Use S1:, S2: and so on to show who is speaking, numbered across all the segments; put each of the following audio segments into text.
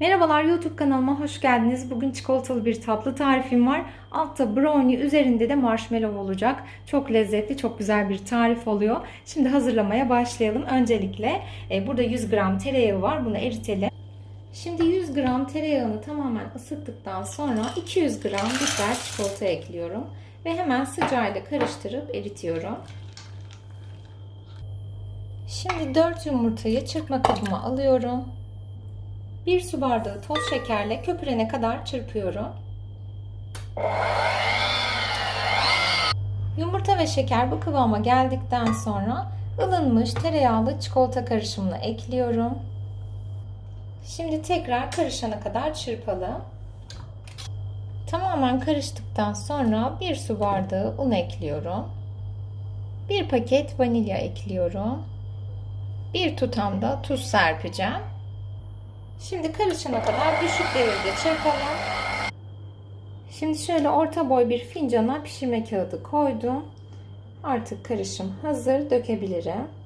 S1: Merhabalar YouTube kanalıma hoş geldiniz. Bugün çikolatalı bir tatlı tarifim var. Altta brownie, üzerinde de marshmallow olacak. Çok lezzetli, çok güzel bir tarif oluyor. Şimdi hazırlamaya başlayalım. Öncelikle e, burada 100 gram tereyağı var. Bunu eritelim. Şimdi 100 gram tereyağını tamamen ısıttıktan sonra 200 gram bitter çikolata ekliyorum. Ve hemen sıcağıyla karıştırıp eritiyorum. Şimdi 4 yumurtayı çırpma kabıma alıyorum. 1 su bardağı toz şekerle köpürene kadar çırpıyorum. Yumurta ve şeker bu kıvama geldikten sonra ılınmış tereyağlı çikolata karışımını ekliyorum. Şimdi tekrar karışana kadar çırpalım. Tamamen karıştıktan sonra 1 su bardağı un ekliyorum. 1 paket vanilya ekliyorum. 1 tutam da tuz serpeceğim. Şimdi karışana kadar düşük devirde çırpalım. Şimdi şöyle orta boy bir fincana pişirme kağıdı koydum. Artık karışım hazır. Dökebilirim.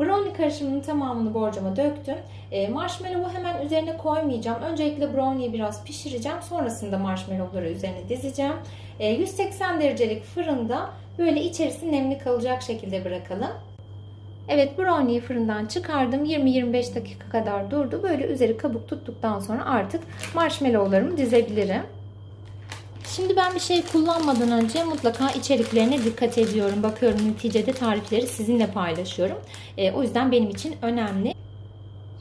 S1: Brownie karışımının tamamını borcama döktüm. E, marshmallow'u hemen üzerine koymayacağım. Öncelikle brownie'yi biraz pişireceğim. Sonrasında marshmallow'ları üzerine dizeceğim. E, 180 derecelik fırında böyle içerisi nemli kalacak şekilde bırakalım. Evet brownie'yi fırından çıkardım. 20-25 dakika kadar durdu. Böyle üzeri kabuk tuttuktan sonra artık marshmallowlarımı dizebilirim. Şimdi ben bir şey kullanmadan önce mutlaka içeriklerine dikkat ediyorum. Bakıyorum neticede tarifleri sizinle paylaşıyorum. E, o yüzden benim için önemli.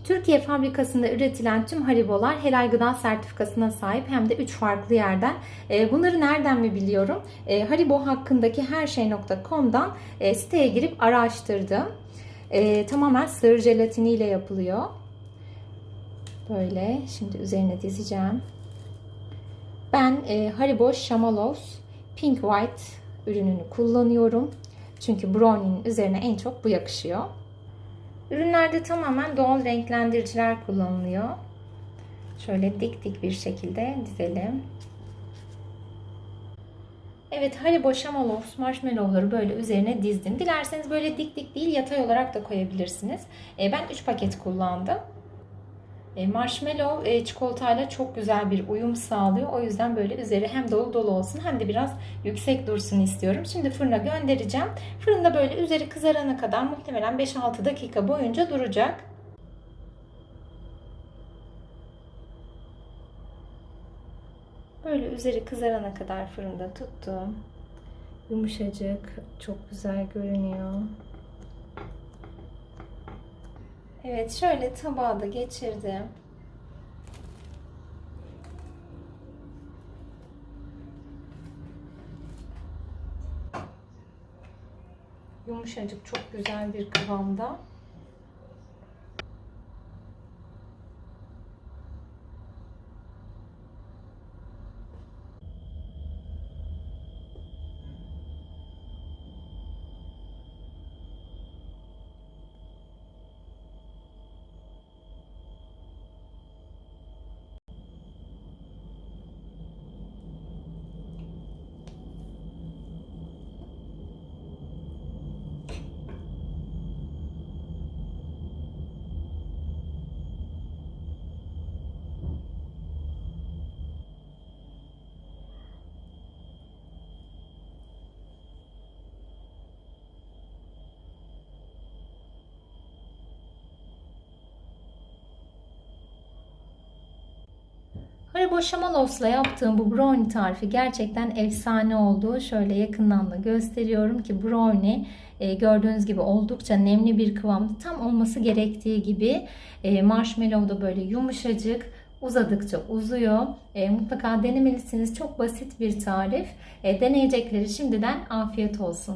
S1: Türkiye fabrikasında üretilen tüm haribolar helal gıda sertifikasına sahip hem de 3 farklı yerden. E, bunları nereden mi biliyorum? E, haribo hakkındaki her şey.com'dan e, siteye girip araştırdım. Tamamen sığır jelatiniyle yapılıyor. Böyle şimdi üzerine dizeceğim. Ben e, Haribo Shamalos Pink White ürününü kullanıyorum. Çünkü brownie'nin üzerine en çok bu yakışıyor. Ürünlerde tamamen doğal renklendiriciler kullanılıyor. Şöyle dik dik bir şekilde dizelim. Evet Haribo Shamalos marshmallowları böyle üzerine dizdim. Dilerseniz böyle dik dik değil yatay olarak da koyabilirsiniz. E, ben 3 paket kullandım. E, marshmallow e, çikolatayla çok güzel bir uyum sağlıyor. O yüzden böyle üzeri hem dolu dolu olsun hem de biraz yüksek dursun istiyorum. Şimdi fırına göndereceğim. Fırında böyle üzeri kızarana kadar muhtemelen 5-6 dakika boyunca duracak. Böyle üzeri kızarana kadar fırında tuttum. Yumuşacık, çok güzel görünüyor. Evet şöyle tabağa da geçirdim. Yumuşacık çok güzel bir kıvamda. Haribo Şamalos'la yaptığım bu brownie tarifi gerçekten efsane oldu. Şöyle yakından da gösteriyorum ki brownie e, gördüğünüz gibi oldukça nemli bir kıvamda tam olması gerektiği gibi e, marshmallow da böyle yumuşacık uzadıkça uzuyor. E, mutlaka denemelisiniz. Çok basit bir tarif. E, deneyecekleri şimdiden afiyet olsun.